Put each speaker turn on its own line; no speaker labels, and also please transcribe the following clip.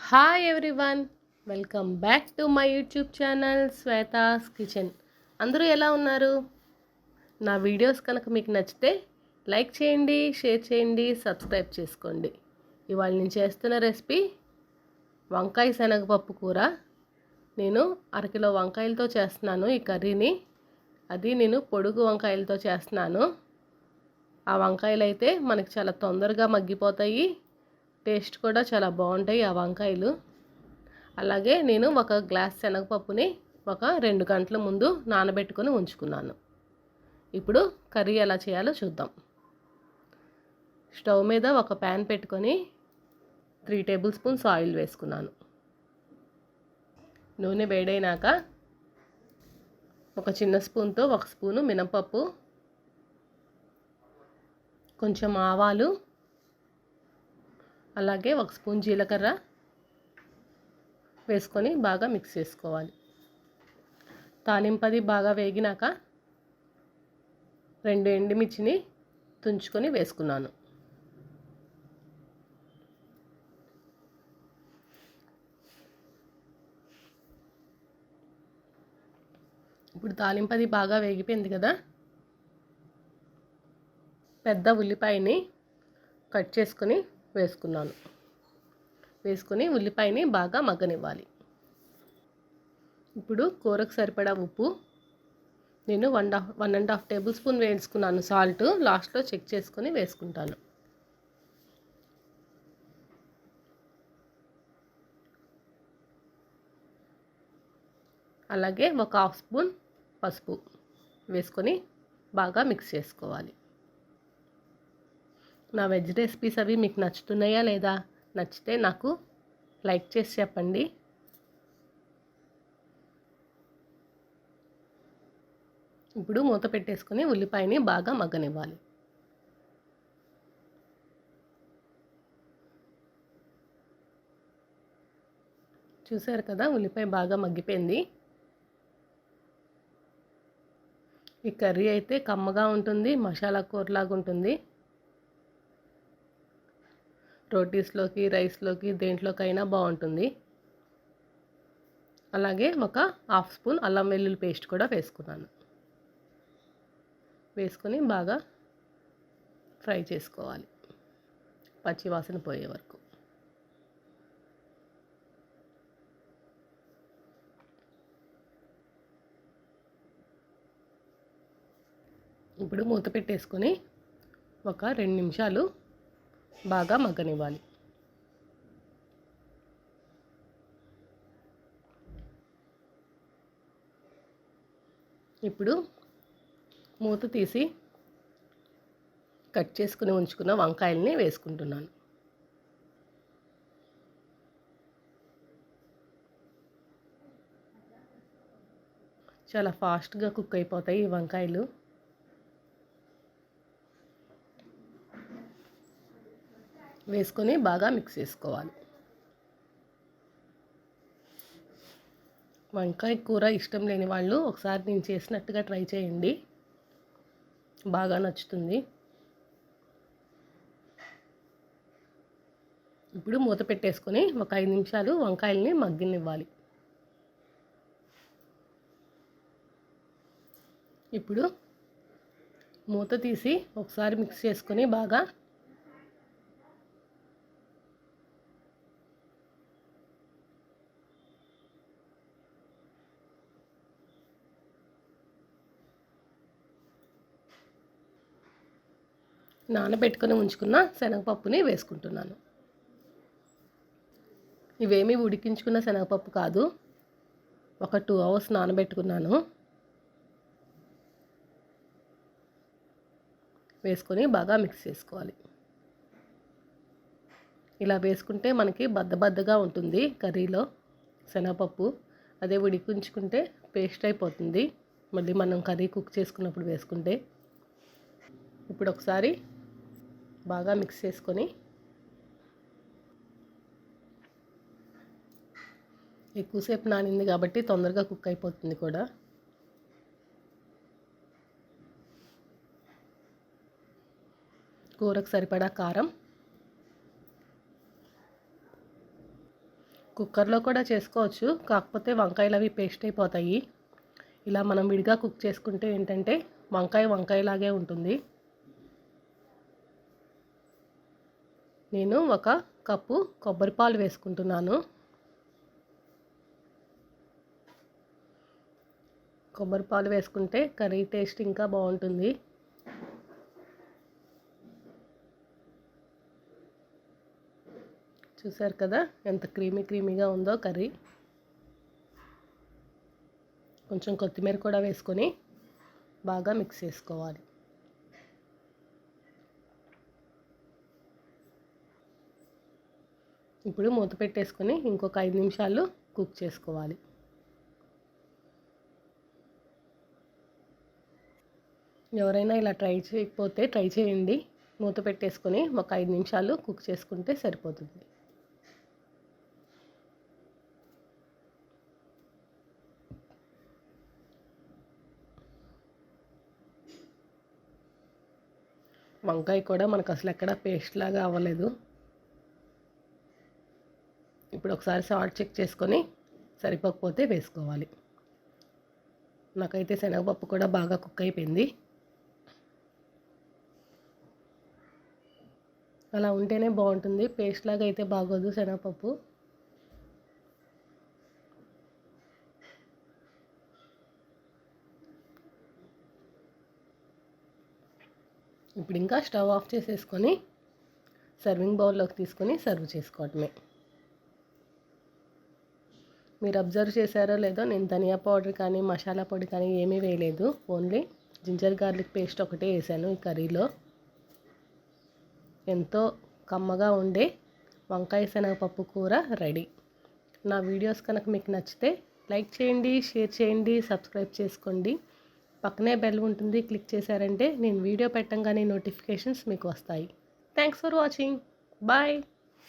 Hi everyone welcome back to my YouTube channel Shweta's kitchen అందరూ ఎలా ఉన్నారు? నా వీడియోస్ కనుక మీకు నచ్చితే లైక్ చేయండి షేర్ చేయండి సబ్స్క్రైబ్ చేసుకోండి. ఇవాళ నేను చేస్తున్న రెసిపీ వంకాయ శనగపప్పు కూర. నేను అరకిలో వంకాయలతో చేస్తున్నాను ఈ కర్రీని. అది నేను పొడుగు వంకాయలతో చేస్తున్నాను. ఆ వంకాయలు అయితే మనకి చాలా తొందరగా మగ్గిపోతాయి. టేస్ట్ కూడా చాలా బాగుంటాయి ఆ వంకాయలు. అలాగే నేను ఒక గ్లాస్ శనగపప్పుని ఒక రెండు గంటల ముందు నానబెట్టుకొని ఉంచుకున్నాను. ఇప్పుడు కర్రీ ఎలా చేయాలో చూద్దాం. స్టవ్ మీద ఒక ప్యాన్ పెట్టుకొని త్రీ టేబుల్ స్పూన్స్ ఆయిల్ వేసుకున్నాను. నూనె వేడైనాక ఒక చిన్న స్పూన్తో ఒక స్పూను మినపప్పు కొంచెం ఆవాలు అలాగే ఒక స్పూన్ జీలకర్ర వేసుకొని బాగా మిక్స్ చేసుకోవాలి. తాలింపది బాగా వేగినాక రెండు ఎండుమిర్చిని తుంచుకొని వేసుకున్నాను. ఇప్పుడు తాలింపది బాగా వేగిపోయింది కదా పెద్ద ఉల్లిపాయని కట్ చేసుకొని వేసుకున్నాను. వేసుకొని ఉల్లిపాయని బాగా మగ్గనివ్వాలి. ఇప్పుడు కూరకు సరిపడా ఉప్పు నేను one half one and half tablespoon వేసుకున్నాను సాల్ట్ లాస్ట్లో చెక్ చేసుకొని వేసుకుంటాను. అలాగే ఒక హాఫ్ స్పూన్ పసుపు వేసుకొని బాగా మిక్స్ చేసుకోవాలి. నా వెజ్ రెసిపీస్ అవి మీకు నచ్చుతున్నాయా లేదా నచ్చితే నాకు లైక్ చేసి చెప్పండి. ఇప్పుడు మూత పెట్టేసుకొని ఉల్లిపాయని బాగా మగ్గనివ్వాలి. చూసారు కదా ఉల్లిపాయ బాగా మగ్గిపోయింది. ఈ కర్రీ అయితే కమ్మగా ఉంటుంది మసాలా కూరలాగా ఉంటుంది. రోటీస్లోకి రైస్లోకి దేంట్లోకైనా బాగుంటుంది అలాగే ఒక హాఫ్ స్పూన్ అల్లం వెల్లుల్లి పేస్ట్ కూడా వేసుకున్నాను. వేసుకొని బాగా ఫ్రై చేసుకోవాలి. పచ్చివాసన పోయే వరకు. ఇప్పుడు మూత పెట్టేసుకొని ఒక రెండు నిమిషాలు బాగా మగ్గనివ్వాలి. ఇప్పుడు మూత తీసి కట్ చేసుకుని ఉంచుకున్న వంకాయల్ని వేసుకుంటున్నాను. చాలా ఫాస్ట్గా కుక్ అయిపోతాయి ఈ వంకాయలు. వేసుకొని బాగా మిక్స్ చేసుకోవాలి. వంకాయ కూర ఇష్టం లేని వాళ్ళు ఒకసారి నేను చేసినట్టుగా ట్రై చేయండి. బాగా నచ్చుతుంది. ఇప్పుడు మూత పెట్టేసుకొని ఒక ఐదు నిమిషాలు వంకాయల్ని మగ్గినివ్వాలి. ఇప్పుడు మూత తీసి ఒకసారి మిక్స్ చేసుకొని బాగా నానబెట్టుకొని ఉంచుకున్న శనగపప్పుని వేసుకుంటున్నాను. ఇవేమీ ఉడికించుకున్న శనగపప్పు కాదు. ఒక టూ అవర్స్ నానబెట్టుకున్నాను. వేసుకొని బాగా మిక్స్ చేసుకోవాలి. ఇలా వేసుకుంటే మనకి బద్దబద్దగా ఉంటుంది కర్రీలో శనగపప్పు. అదే ఉడికించుకుంటే పేస్ట్ అయిపోతుంది. మళ్ళీ మనం కర్రీ కుక్ చేసుకున్నప్పుడు వేసుకుంటే. ఇప్పుడు ఒకసారి బాగా మిక్స్ చేసుకొని ఎక్కువసేపు నానింది కాబట్టి తొందరగా కుక్ అయిపోతుంది కూడా. కూరకు సరిపడా కారం. కుక్కర్లో కూడా చేసుకోవచ్చు కాకపోతే వంకాయలు అవి పేస్ట్ అయిపోతాయి. ఇలా మనం విడిగా కుక్ చేసుకుంటే ఏంటంటే వంకాయ వంకాయలాగే ఉంటుంది. నేను ఒక కప్పు కొబ్బరి పాలు వేసుకుంటున్నాను. కొబ్బరి పాలు వేసుకుంటే కర్రీ టేస్ట్ ఇంకా బాగుంటుంది. చూసారు కదా ఎంత క్రీమీ క్రీమీగా ఉందో కర్రీ. కొంచెం కొత్తిమీర కూడా వేసుకొని బాగా మిక్స్ చేసుకోవాలి. ఇప్పుడు మూత పెట్టేసుకొని ఇంకొక ఐదు నిమిషాలు కుక్ చేసుకోవాలి. ఎవరైనా ఇలా ట్రై చేయకపోతే ట్రై చేయండి. మూత పెట్టేసుకొని ఒక ఐదు నిమిషాలు కుక్ చేసుకుంటే సరిపోతుంది. వంకాయ కూడా మనకు అసలు ఎక్కడ పేస్ట్ లాగా అవ్వలేదు. ఇప్పుడు ఒకసారి సాల్ట్ చెక్ చేసుకొని సరిపోకపోతే వేసుకోవాలి. నాకైతే శనగపప్పు కూడా బాగా కుక్ అయిపోయింది. అలా ఉంటేనే బాగుంటుంది. పేస్ట్ లాగా అయితే బాగోదు శనగపప్పు. ఇప్పుడు ఇంకా స్టవ్ ఆఫ్ చేసేసుకొని సర్వింగ్ బౌల్లోకి తీసుకొని సర్వ్ చేసుకోవటమే. మీరు అబ్జర్వ్ చేశారో లేదో నేను ధనియా పౌడర్ కానీ మసాలా పొడి కానీ ఏమీ వేయలేదు. ఓన్లీ జింజర్ గార్లిక్ పేస్ట్ ఒకటే వేసాను ఈ కర్రీలో. ఎంతో కమ్మగా ఉండే వంకాయ శనగపప్పు కూర రెడీ. నా వీడియోస్ కనుక మీకు నచ్చితే లైక్ చేయండి షేర్ చేయండి సబ్స్క్రైబ్ చేసుకోండి. పక్కనే బెల్ ఉంటుంది క్లిక్ చేశారంటే నేను వీడియో పెట్టంగానే నోటిఫికేషన్స్ మీకు వస్తాయి. Thanks for watching. బాయ్.